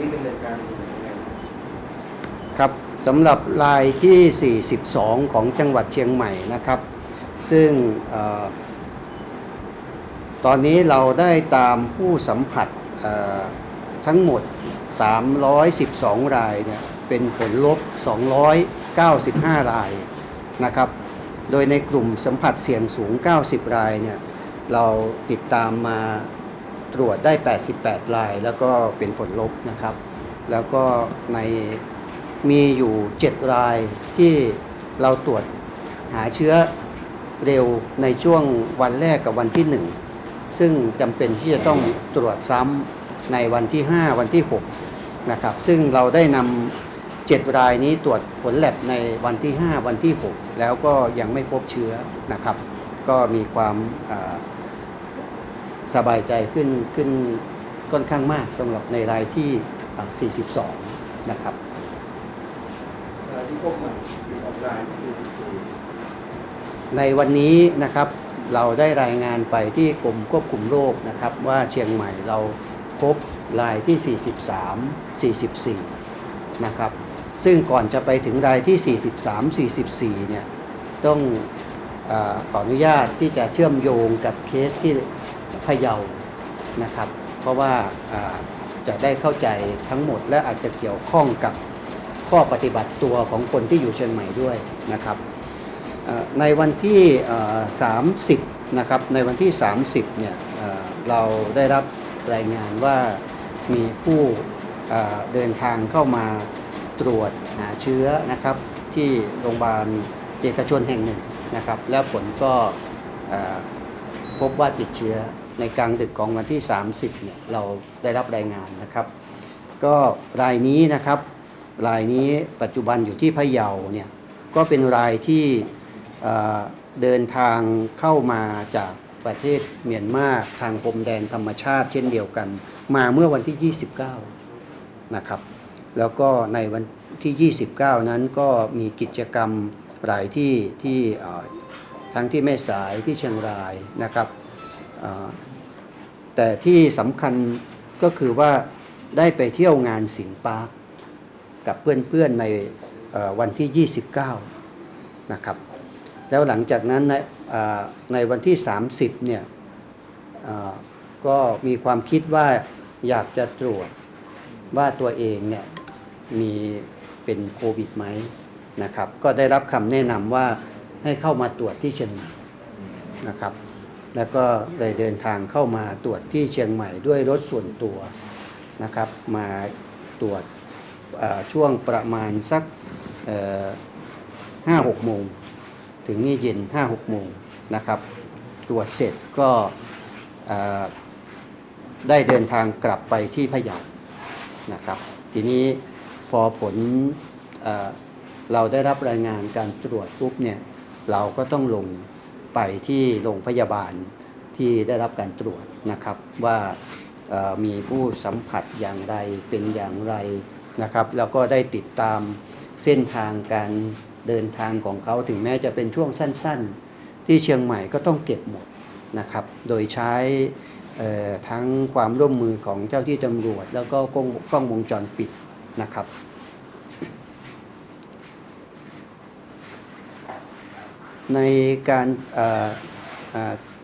นี้ดำเนินการยังไงครับสำหรับรายที่ 42 ของจังหวัดเชียงใหม่นะครับ ซึ่งออตอนนี้เราได้ตามผู้สัมผัสทั้งหมด 312 รายเนี่ยเป็นผลลบ 295 รายนะครับ โดยในกลุ่มสัมผัสเสี่ยงสูง 90 รายเนี่ยเราติดตามมา ตรวจได้ 88 ราย แล้วก็เป็นผลลบนะครับ แล้วก็ในมีอยู่ 7 รายที่เราตรวจหาเชื้อเร็วในช่วงวันแรกกับวันที่ 1 ซึ่งจำเป็นที่จะต้องตรวจซ้ำในวันที่ 5 วันที่ 6 นะครับ ซึ่งเราได้นำเจ็ดรายนี้ตรวจผลแลบในวันที่ 5 วันที่ 6 แล้วก็ยังไม่พบเชื้อนะครับ ก็มีความา สบายใจขึ้นขึ้นค่อนข้างมากสำหรับในรายที่อ่า42 นะครับเอ่อที่พบใหม่ที่สองรายคือคือในวันนี้นะครับเราได้รายงานไปที่กรมควบคุมโรคนะครับ ว่าเชียงใหม่เราพบรายที่ 43 44 นะครับ ซึ่งก่อนจะไปถึงรายที่ 43 44 เนี่ยต้องเออขออนุญาตที่จะเชื่อมโยงกับเคสที่ พะเยานะครับ เพราะว่าจะได้เข้าใจทั้งหมดและอาจจะเกี่ยวข้องกับข้อปฏิบัติตัวของคนที่อยู่เชียงใหม่ด้วยนะครับในวันที่ 30 นะครับ ในวันที่ 30 เนี่ยเราได้รับรายงานว่ามีผู้เดินทางเข้ามาตรวจหาเชื้อนะครับ ที่โรงพยาบาลเอกชนแห่งหนึ่งนะครับ แล้วผลก็พบว่าติดเชื้อ ในกลางดึกของวันที่ 30เนี่ยเราได้รับรายงานนะครับ ก็รายนี้นะครับรายนี้ปัจจุบันอยู่ที่พะเยาเนี่ยก็เป็นรายที่เดินทางเข้ามาจากประเทศเมียนมาทางพรมแดนธรรมชาติเช่นเดียวกัน มาเมื่อวันที่ 29 นะครับ แล้วก็ในวันที่ 29 นั้นก็มีกิจกรรมหลายที่ที่ทั้งที่แม่สายที่เชียงรายนะครับ แต่ที่สำคัญก็คือว่าได้ไปเที่ยวงานสิงปาร์คกับเพื่อนๆในวันที่ 29 นะครับ แล้วหลังจากนั้นในในวันที่ 30 เนี่ยก็มีความคิดว่าอยากจะตรวจว่าตัวเองเนี่ยมีเป็นโควิดไหมนะครับ ก็ได้รับคำแนะนำว่าให้เข้ามาตรวจที่เชียงใหม่นะครับ แล้วก็ได้เดินทางเข้ามาตรวจที่เชียงใหม่ด้วยรถส่วนตัวนะครับ มาตรวจช่วงประมาณสักห้าหกโมงถึงนี่เย็นห้าหกโมงนะครับ ตรวจเสร็จก็ได้เดินทางกลับไปที่พะเยานะครับ ทีนี้พอผลเอเราได้รับรายงานการตรวจปุ๊บเนี่ย เราก็ต้องลง ไปที่โรงพยาบาลที่ได้รับการตรวจนะครับว่ามีผู้สัมผัสอย่างไรเป็นอย่างไรนะครับ แล้วก็ได้ติดตามเส้นทางการเดินทางของเขาถึงแม้จะเป็นช่วงสั้น ๆ ที่เชียงใหม่ก็ต้องเก็บหมดนะครับ โดยใช้ทั้งความร่วมมือของเจ้าที่ตำรวจ แล้วก็ก้องกล้องวงจรปิดนะครับ ในการ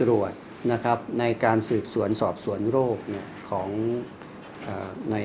ตรวจนะครับในการสืบสวนสอบสวนโรคเนี่ยของอใน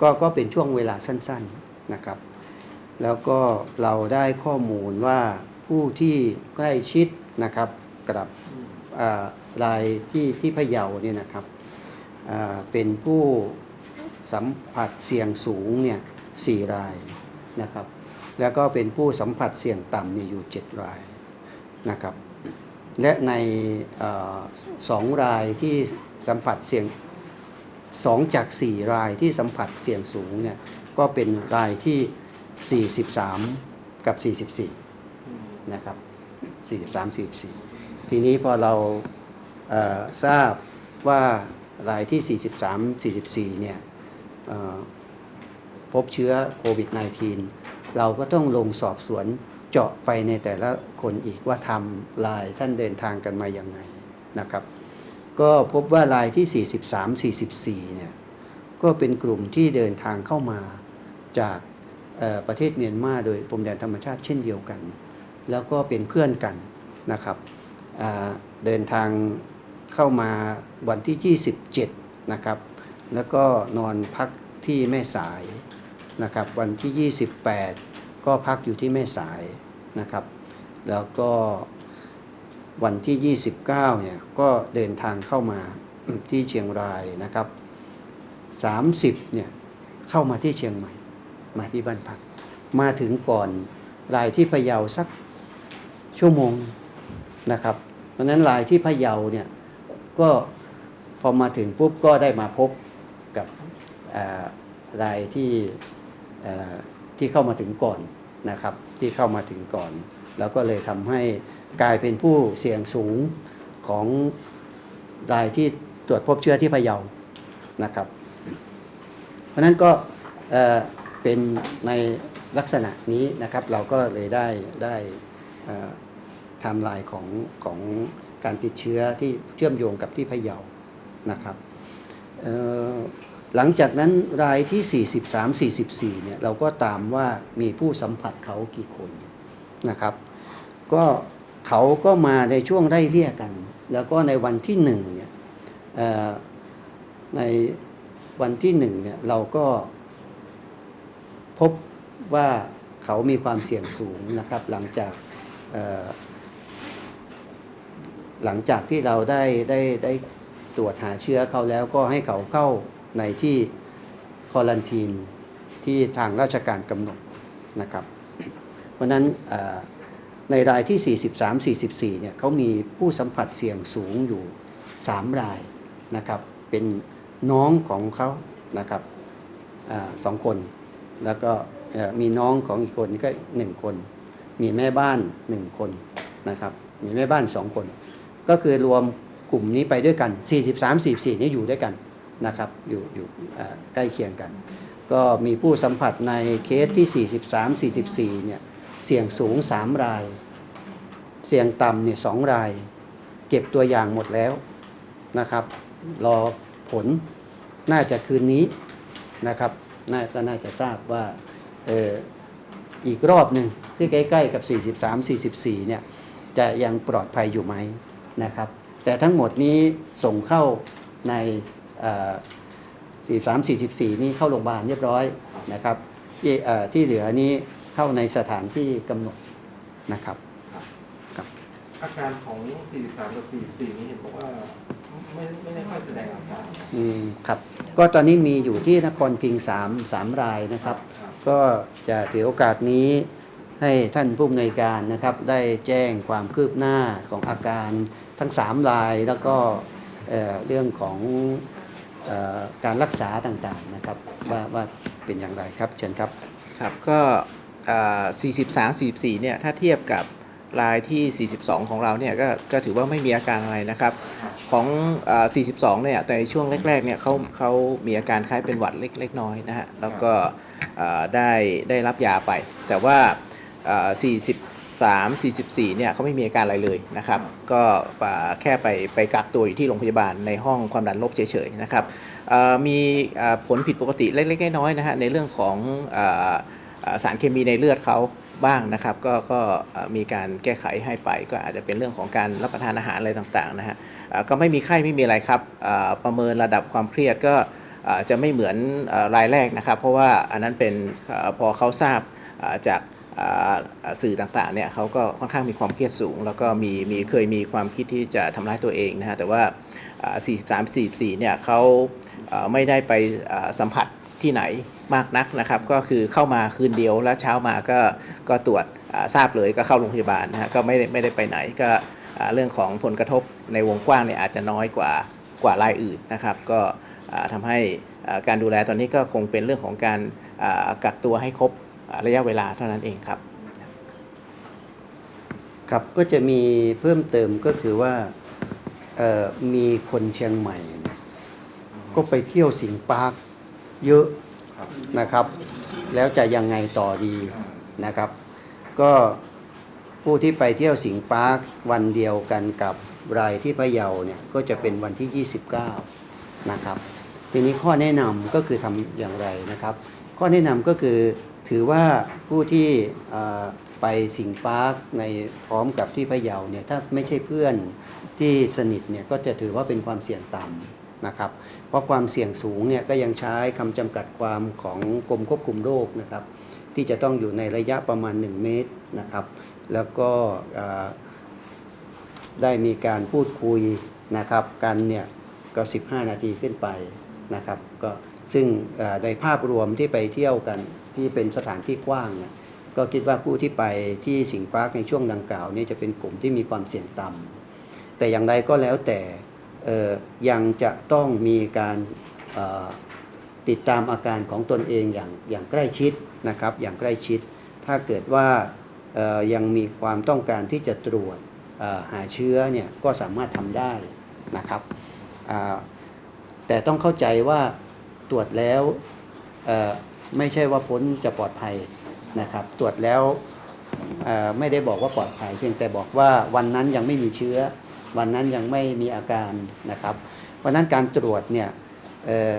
ก็ก็เป็นช่วงเวลาสั้นๆนะครับ แล้วก็เราได้ข้อมูลว่าผู้ที่ใกล้ชิดนะครับกับรายที่ที่พะเยาเนี่ยนะครับเอ่อเป็นผู้สัมผัสเสี่ยงสูงเนี่ยสี่รายนะครับ แล้วก็เป็นผู้สัมผัสเสี่ยงต่ำเนี่อยู่ 7 รายนะครับ และในอสองรายที่สัมผัสเสี่ยงสองจาก 4 รายที่สัมผัสเสี่ยงสูงเนี่ยก็เป็นรายที่ 43 กับ 44 นะครับ 43 44 ทีนี้พอเราเทราบว่ารายที่ 43 44 เนี่ยเอ่อพบเชื้อโควิด -19 เราก็ต้องลงสอบสวนเจาะไปในแต่ละคนอีกว่าทำลายท่านเดินทางกันมาอย่างไงนะครับ ก็พบว่ารายที่ 43 44เนี่ยก็เป็นกลุ่มที่เดินทางเข้ามาจากประเทศเมียนมาโดยพรมแดนธรรมชาติเช่นเดียวกัน แล้วก็เป็นเพื่อนกันนะครับเดินทางเข้ามาวันที่ 27 นะครับ แล้วก็นอนพักที่แม่สาย นะครับวันที่ 28 ก็พักอยู่ที่แม่สายนะครับ แล้วก็วันที่ 29เนี่ยก็เดินทางเข้ามาที่เชียงรายนะครับ 30เนี่ยเข้ามาที่เชียงใหม่ มาที่บ้านพัก มาถึงก่อนรายที่พะเยาสักชั่วโมงนะครับ เพราะนั้นรายที่พะเยาเนี่ยก็พอมาถึงปุ๊บก็ได้มาพบกับอ่ารายที่ ที่เข้ามาถึงก่อนนะครับ ที่เข้ามาถึงก่อน แล้วก็เลยทำให้กลายเป็นผู้เสี่ยงสูงของรายที่ตรวจพบเชื้อที่พะเยานะครับ เพราะนั้นก็เอ่อเป็นในลักษณะนี้นะครับ เราก็เลยได้ได้ไทม์ไลน์ของของการติดเชื้อที่เชื่อมโยงกับที่พะเยานะครับเอ หลังจากนั้นรายที่ 43 44เนี่ยเราก็ตามว่ามีผู้สัมผัสเขากี่คนนะครับ ก็เขาก็มาในช่วงไล่เลี่ยกัน แล้วก็ในวันที่หนึ่งเนี่ยในวันที่หนึ่งเนี่ยเราก็พบว่าเขามีความเสี่ยงสูงนะครับ หลังจากหลังจากที่เราได้ได้ได้ตรวจหาเชื้อเขาแล้วก็ให้เขาเข้า ในที่คอลันทีนที่ทางราชการกำหนดนะครับ เพราะนั้นในรายที่ 43 44เนี่ยเขามีผู้สัมผัสเสี่ยงสูงอยู่ 3 รายนะครับเป็นน้องของเขานะครับอสองคน แล้วก็มีน้องของอีกคนก็หนึ่งคน มีแม่บ้านหนึ่งคนนะครับ มีแม่บ้านสองคน ก็คือรวมกลุ่มนี้ไปด้วยกัน 43 44นี่อยู่ด้วยกัน นะครับอยู่อยู่ใกล้เคียงกัน ก็มีผู้สัมผัสในเคสที่ 43 44 เนี่ยเสี่ยงสูง 3 ราย เสี่ยงต่ำเนี่ยสองราย เก็บตัวอย่างหมดแล้วนะครับ รอผลน่าจะคืนนี้นะครับน่าก็น่าจะทราบว่าเอออีกรอบหนึ่งที่ใกล้ ๆ กับ 43 44 เนี่ยจะยังปลอดภัยอยู่ไหมนะครับ แต่ทั้งหมดนี้ส่งเข้าใน เอ่อ43 44นี่เข้าโรงพยาบาลเรียบร้อยนะครับที่เอ่อที่เหลือนี้เข้าในสถานที่กำหนดนะครับอาการของ43กับ44นี่เห็นบอกว่าไม่ไม่ได้ค่อยแสดงอาการอืมครับ ก็ตอนนี้มีอยู่ที่นครพิงค์สามสามรายนะครับครับ ก็จะถือโอกาสนี้ให้ท่านผู้อำนวยการนะครับ ได้แจ้งความคืบหน้าของอาการทั้งสามราย แล้วก็เอ่อเรื่องของเออ การรักษาต่างๆนะครับว่าว่าเป็นอย่างไรครับเชิญครับครับก็43 44เนี่ยถ้าเทียบกับรายที่ 42 ของเราเนี่ยก็ก็ถือว่าไม่มีอาการอะไรนะครับ ของอ42 เนี่ยในช่วงแรกๆ เนี่ยเขาเขามีอาการคล้ายเป็นหวัดเล็กเล็กน้อยนะฮะแล้วก็ได้ได้รับยาไป แต่ว่าอ่า 43 44เนี่ยเขาไม่มีอาการอะไรเลยนะครับ ก็แค่ไปไปกักตัวอยู่ที่โรงพยาบาลในห้องความดันลบเฉยๆนะครับมีผลผิดปกติเล็กๆน้อยๆนะฮะในเรื่องของอสารเคมีในเลือดเขาบ้างนะครับ ก็ก็มีการแก้ไขให้ไป ก็อาจจะเป็นเรื่องของการรับประทานอาหารอะไรต่างๆนะฮะก็ไม่มีไข้ไม่มีอะไรครับประเมินระดับความเครียดก็จะไม่เหมือนรายแรกนะครับ เพราะว่าอันนั้นเป็นพอเขาทราบจาก สื่อต่างๆเนี่ยเขาก็ค่อนข้างมีความเครียดสูง แล้วก็มีมีเคยมีความคิดที่จะทำร้ายตัวเองนะฮะแต่ว่า 43 44เนี่ยเขาไม่ได้ไปสัมผัสที่ไหนมากนักนะครับก็คือเข้ามาคืนเดียวแล้วเช้ามาก็ก็ตรวจทราบเลยก็เข้าโรงพยาบาลนะฮะก็ไม่ได้ไม่ได้ไปไหนก็เรื่องของผลกระทบในวงกว้างเนี่ยอาจจะน้อยกว่ากว่ารายอื่นนะครับ ก็อ่าทำให้การดูแลตอนนี้ก็คงเป็นเรื่องของการกักตัวให้ครบ ระยะเวลาเท่านั้นเองครับ ครับก็จะมีเพิ่มเติมก็คือว่ามีคนเชียงใหม่ ก็ไปเที่ยวสิงปาร์คเยอะนะครับ แล้วจะยังไงต่อดีนะครับ ก็ผู้ที่ไปเที่ยวสิงปาร์ควันเดียวกันกับรายที่พะเยาเนี่ยก็จะเป็นวันที่ 29 นะครับ ทีนี้ข้อแนะนำก็คือทำอย่างไรนะครับ ข้อแนะนำก็คือ ถือว่าผู้ที่ไปสิงปาร์คในพร้อมกับที่พะเยาเนี่ยถ้าไม่ใช่เพื่อนที่สนิทเนี่ยก็จะถือว่าเป็นความเสี่ยงต่ำนะครับ เพราะความเสี่ยงสูงเนี่ยก็ยังใช้คำจำกัดความของกรมควบคุมโรคนะครับ ที่จะต้องอยู่ในระยะประมาณ 1 เมตรนะครับ แล้วก็ได้มีการพูดคุยนะครับ กันเนี่ยก็ 15 นาทีขึ้นไปนะครับ ก็ซึ่งในภาพรวมที่ไปเที่ยวกัน ที่เป็นสถานที่กว้างเนี่ยก็คิดว่าผู้ที่ไปที่สิงห์ปาร์คในช่วงดังกล่าวนี้จะเป็นกลุ่มที่มีความเสี่ยงต่ำแต่อย่างไรก็แล้วแต่ยังจะต้องมีการติดตามอาการของตนเองอย่างอย่างใกล้ชิดนะครับ อย่างใกล้ชิด ถ้าเกิดว่ายังมีความต้องการที่จะตรวจหาเชื้อเนี่ยก็สามารถทำได้นะครับแต่ต้องเข้าใจว่าตรวจแล้ว ไม่ใช่ว่าพ้นจะปลอดภัยนะครับ ตรวจแล้วเอ่อไม่ได้บอกว่าปลอดภัย เพียงแต่บอกว่าวันนั้นยังไม่มีเชื้อ วันนั้นยังไม่มีอาการนะครับ เพราะฉะนั้นการตรวจเนี่ยเอ่อ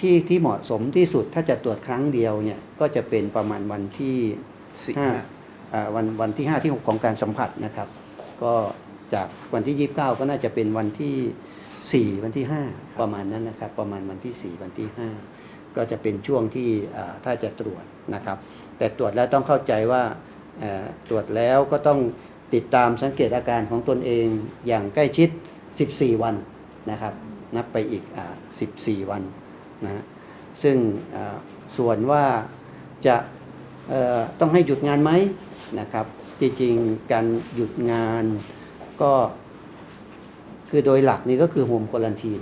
ที่ที่เหมาะสมที่สุดถ้าจะตรวจครั้งเดียวเนี่ยก็จะเป็นประมาณวันที่สี่ห้าอ่าวันวันที่ห้าที่หกของการสัมผัสนะครับ ก็จากวันที่ยี่สิบเก้าก็น่าจะเป็นวันที่สี่วันที่ห้าประมาณนั้นนะครับ ประมาณวันที่สี่วันที่ห้า ก็จะเป็นช่วงที่ถ้าจะตรวจนะครับ แต่ตรวจแล้วต้องเข้าใจว่าตรวจแล้วก็ต้องติดตามสังเกตอาการของตนเองอย่างใกล้ชิด 14 วันนะครับ นับไปอีกอ14 วันนะฮะซึ่งส่วนว่าจะต้องให้หยุดงานไหมนะครับจริงๆการหยุดงานก็คือโดยหลักนี่ก็คือโฮมควอลันทีน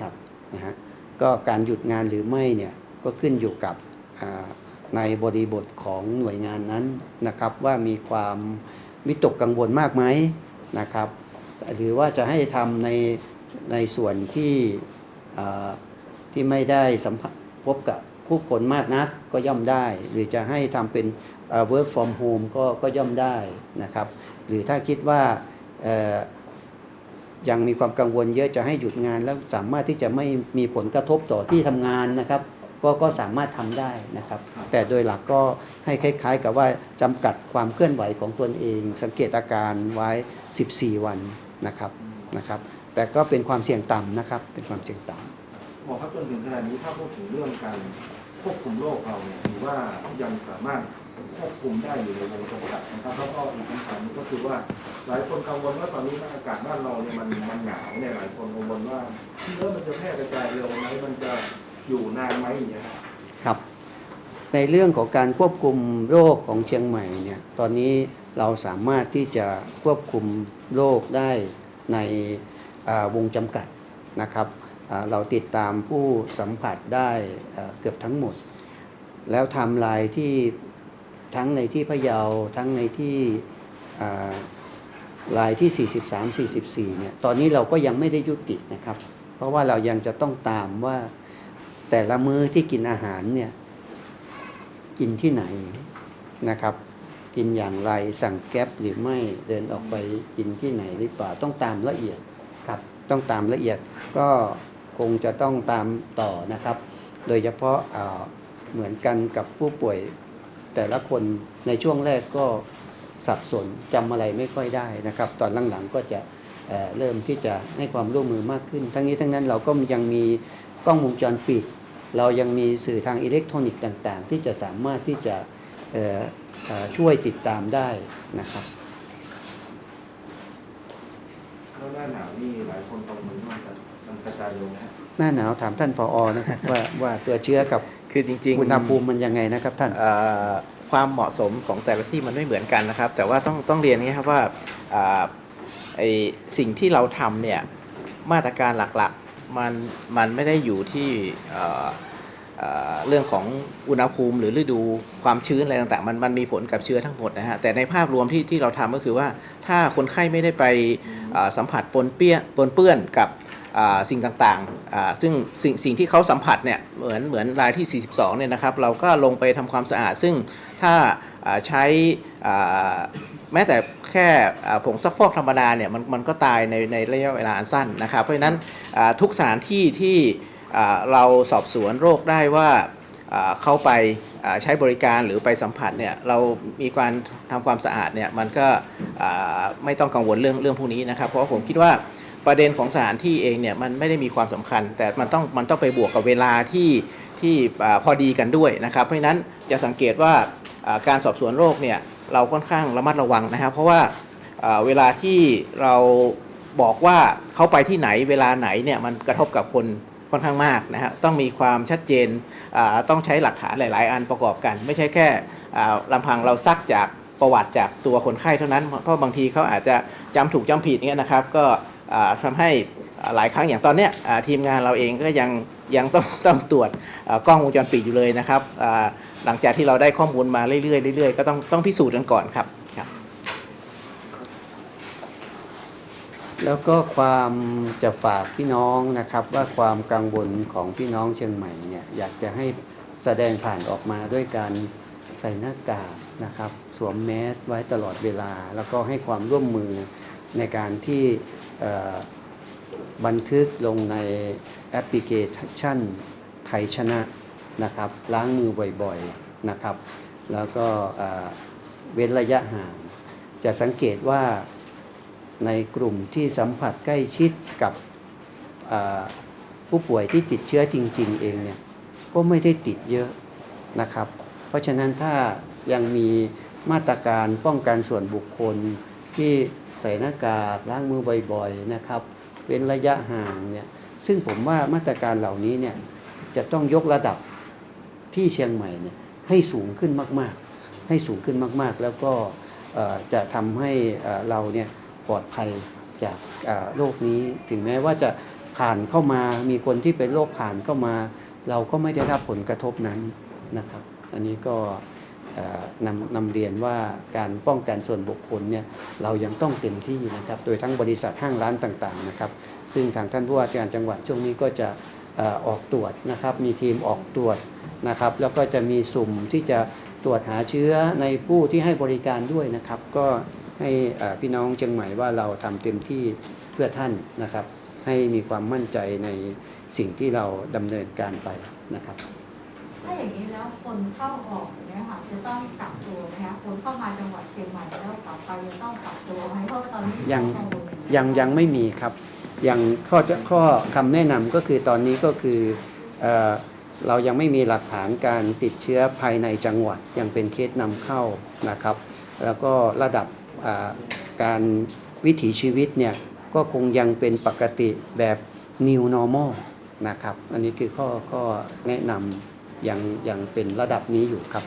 ครับนะฮะ ก็การหยุดงานหรือไม่เนี่ยก็ขึ้นอยู่กับในบริบทของหน่วยงานนั้นนะครับว่ามีความวิตกกังวลมากไหมนะครับ หรือว่าจะให้ทำในในส่วนที่ที่ไม่ได้สัมผัสพบกับผู้คนมากนักก็ย่อมได้ หรือจะให้ทำเป็นเอ่อ work from home ก็ก็ย่อมได้นะครับ หรือถ้าคิดว่า ยังมีความกังวลเยอะจะให้หยุดงาน แล้วสามารถที่จะไม่มีผลกระทบต่อที่ทำงานนะครับ ก็ก็สามารถทำได้นะครับ แต่โดยหลักก็ให้คล้าย ๆ กับว่าจำกัดความเคลื่อนไหวของตนเอง สังเกตอาการไว้ 14 วันนะครับนะครับ แต่ก็เป็นความเสี่ยงต่ำนะครับ เป็นความเสี่ยงต่ำหมอครับจนถึงขนาดนี้ถ้าพูดถึงเรื่องการควบคุมโรคเราเนี่ยถือว่ายังสามารถ ควบคุมได้อยู่ในวงจำกัดนะครับแล้วก็อีกคำถามหนึงก็คือว่าหลายคนกังวลว่าตอนนี้อากาศบ้านเราเนี่ยมันมันหนาวเนี่ยหลายคนกังวลว่าเชื้อมันจะแพร่กระจายเร็วไหมมันจะอยู่นานไหมอย่างเงี้ยครับครับในเรื่องของการควบคุมโรคของเชียงใหม่เนี่ยตอนนี้เราสามารถที่จะควบคุมโรคได้ในวงจำกัดนะครับเราติดตามผู้สัมผัสได้เกือบทั้งหมด แล้วไทม์ไลน์ที่ ทั้งในที่พะเยาทั้งในที่ลายที่ 43 44 เนี่ย ตอนนี้เราก็ยังไม่ได้ยุตินะครับ เพราะว่าเรายังจะต้องตามว่าแต่ละมื้อที่กินอาหารเนี่ย กินที่ไหนนะครับ กินอย่างไรสั่งแก๊ปหรือไม่เดินออกไปกินที่ไหนหรือเปล่าต้องตามละเอียดครับ ต้องตามละเอียดก็คงจะต้องตามต่อนะครับ โดยเฉพาะอ่าเหมือนกันกับผู้ป่วย แต่ละคนในช่วงแรกก็สับสนจำอะไรไม่ค่อยได้นะครับ ตอนหลังๆก็จะเอ่อเริ่มที่จะให้ความร่วมมือมากขึ้น ทั้งนี้ทั้งนั้นเราก็ยังมีกล้องวงจรปิด เรายังมีสื่อทางอิเล็กทรอนิกส์ต่าง ๆ ที่จะสามารถที่จะเอ่อเอ่อช่วยติดตามได้นะครับแล้วหน้าหนาวนี่หลายคนกังวลว่าจะมันกระจายเร็วไหมฮะหน้าหนาวถามท่านผอนะครับว่าว่าตัวเชื้อกับ คือจริงๆอุณหภูมิมันยังไงนะครับท่านเอ่อความเหมาะสมของแต่ละที่มันไม่เหมือนกันนะครับ แต่ว่าต้องต้องเรียนอย่างนี้ครับว่าอ่าไอสิ่งที่เราทำเนี่ยมาตรการหลักๆมันมันไม่ได้อยู่ที่เอ่อเอ่อเรื่องของอุณหภูมิหรือฤดูความชื้นอะไรต่างๆ มันมันมีผลกับเชื้อทั้งหมดนะฮะแต่ในภาพรวมที่ที่เราทำก็คือว่าถ้าคนไข้ไม่ได้ไปอ่าสัมผัสปนเปี้ยปนเปื้อนกับอ่า สิ่งต่างๆ ซึ่งสิ่งสิ่งที่เขาสัมผัสเนี่ยเหมือนเหมือนรายที่ 42 เนี่ยนะครับ เราก็ลงไปทำความสะอาด ซึ่งถ้าใช้แม้แต่แค่ผงซักฟอกธรรมดาเนี่ยมันมันก็ตายในในระยะเวลาอันสั้นนะครับ เพราะฉะนั้นทุกสถานที่ที่เราสอบสวนโรคได้ว่าเข้าไปใช้บริการหรือไปสัมผัสเนี่ยเรามีการทำความสะอาดเนี่ยมันก็ไม่ต้องกังวลเรื่องเรื่องพวกนี้นะครับ เพราะผมคิดว่า ประเด็นของสถานที่เองเนี่ยมันไม่ได้มีความสำคัญ แต่มันต้องมันต้องไปบวกกับเวลาที่ที่พอดีกันด้วยนะครับ เพราะฉะนั้นจะสังเกตว่าการสอบสวนโรคเนี่ยเราค่อนข้างระมัดระวังนะครับ เพราะว่าเวลาที่เราบอกว่าเขาไปที่ไหนเวลาไหนเนี่ยมันกระทบกับคนค่อนข้างมากนะฮะต้องมีความชัดเจนต้องใช้หลักฐานหลาย ๆ อันประกอบกัน ไม่ใช่แค่ลำพังเราซักจากประวัติจากตัวคนไข้เท่านั้น เพราะบางทีเขาอาจจะจำถูกจำผิดเงี้ยนะครับ ก็ อ่าทำให้หลายครั้งอย่างตอนเนี้ยทีมงานเราเองก็ยังยังต้องต้องตรวจกล้องวงจรปิดอยู่เลยนะครับหลังจากที่เราได้ข้อมูลมาเรื่อยๆเรื่อยๆก็ต้องต้องพิสูจน์กันก่อนครับครับ แล้วก็ความจะฝากพี่น้องนะครับว่าความกังวลของพี่น้องเชียงใหม่เนี่ยอยากจะให้แสดงผ่านออกมาด้วยการใส่หน้ากากนะครับ สวมแมสไว้ตลอดเวลา แล้วก็ให้ความร่วมมือในการที่ บันทึกลงในแอปพลิเคชันไทยชนะนะครับ ล้างมือบ่อยๆนะครับ แล้วก็เว้นระยะห่าง จะสังเกตว่าในกลุ่มที่สัมผัสใกล้ชิดกับผู้ป่วยที่ติดเชื้อจริง ๆ เองเนี่ยก็ไม่ได้ติดเยอะนะครับ เพราะฉะนั้นถ้ายังมีมาตรการป้องกันส่วนบุคคลที่ ใส่หน้ากากล้างมือบ่อยๆนะครับเว้นระยะห่างเนี่ยซึ่งผมว่ามาตรการเหล่านี้เนี่ยจะต้องยกระดับที่เชียงใหม่เนี่ยให้สูงขึ้นมากๆ ให้สูงขึ้นมากๆ แล้วก็จะทำให้เราเนี่ยปลอดภัยจากโรคนี้ถึงแม้ว่าจะผ่านเข้ามามีคนที่เป็นโรคผ่านเข้ามา เราก็ไม่ได้รับผลกระทบนั้นนะครับ อันนี้ก็ นำนำเรียนว่าการป้องกันส่วนบุคคลเนี่ยเรายังต้องเต็มที่นะครับ โดยทั้งบริษัทห้างร้านต่างๆนะครับ ซึ่งทางท่านผู้ว่าราชการจังหวัดช่วงนี้ก็จะออกตรวจนะครับ มีทีมออกตรวจนะครับ แล้วก็จะมีสุ่มที่จะตรวจหาเชื้อในผู้ที่ให้บริการด้วยนะครับ ก็ให้พี่น้องเชียงใหม่ว่าเราทำเต็มที่เพื่อท่านนะครับ ให้มีความมั่นใจในสิ่งที่เราดำเนินการไปนะครับ ถ้าอย่างนี้แล้วคนเข้าออกเนี่ยค่ะจะต้องกักตัวนะคะคนเข้ามาจังหวัดเชียงใหม่แล้วกลับไปจะต้องกักตัวไหมเพราะว่าตอนนี้ยังกังวลยังยังไม่มีครับยังข้อจะข้อคำแนะนำก็คือตอนนี้ก็คือเออเรายังไม่มีหลักฐานการติดเชื้อภายในจังหวัดยังเป็นเคสนำเข้านะครับ แล้วก็ระดับอ่าการวิถีชีวิตเนี่ยก็คงยังเป็นปกติแบบ new normal นะครับ อันนี้คือข้อข้อแนะนำ ยังยังเป็นระดับนี้อยู่ครับ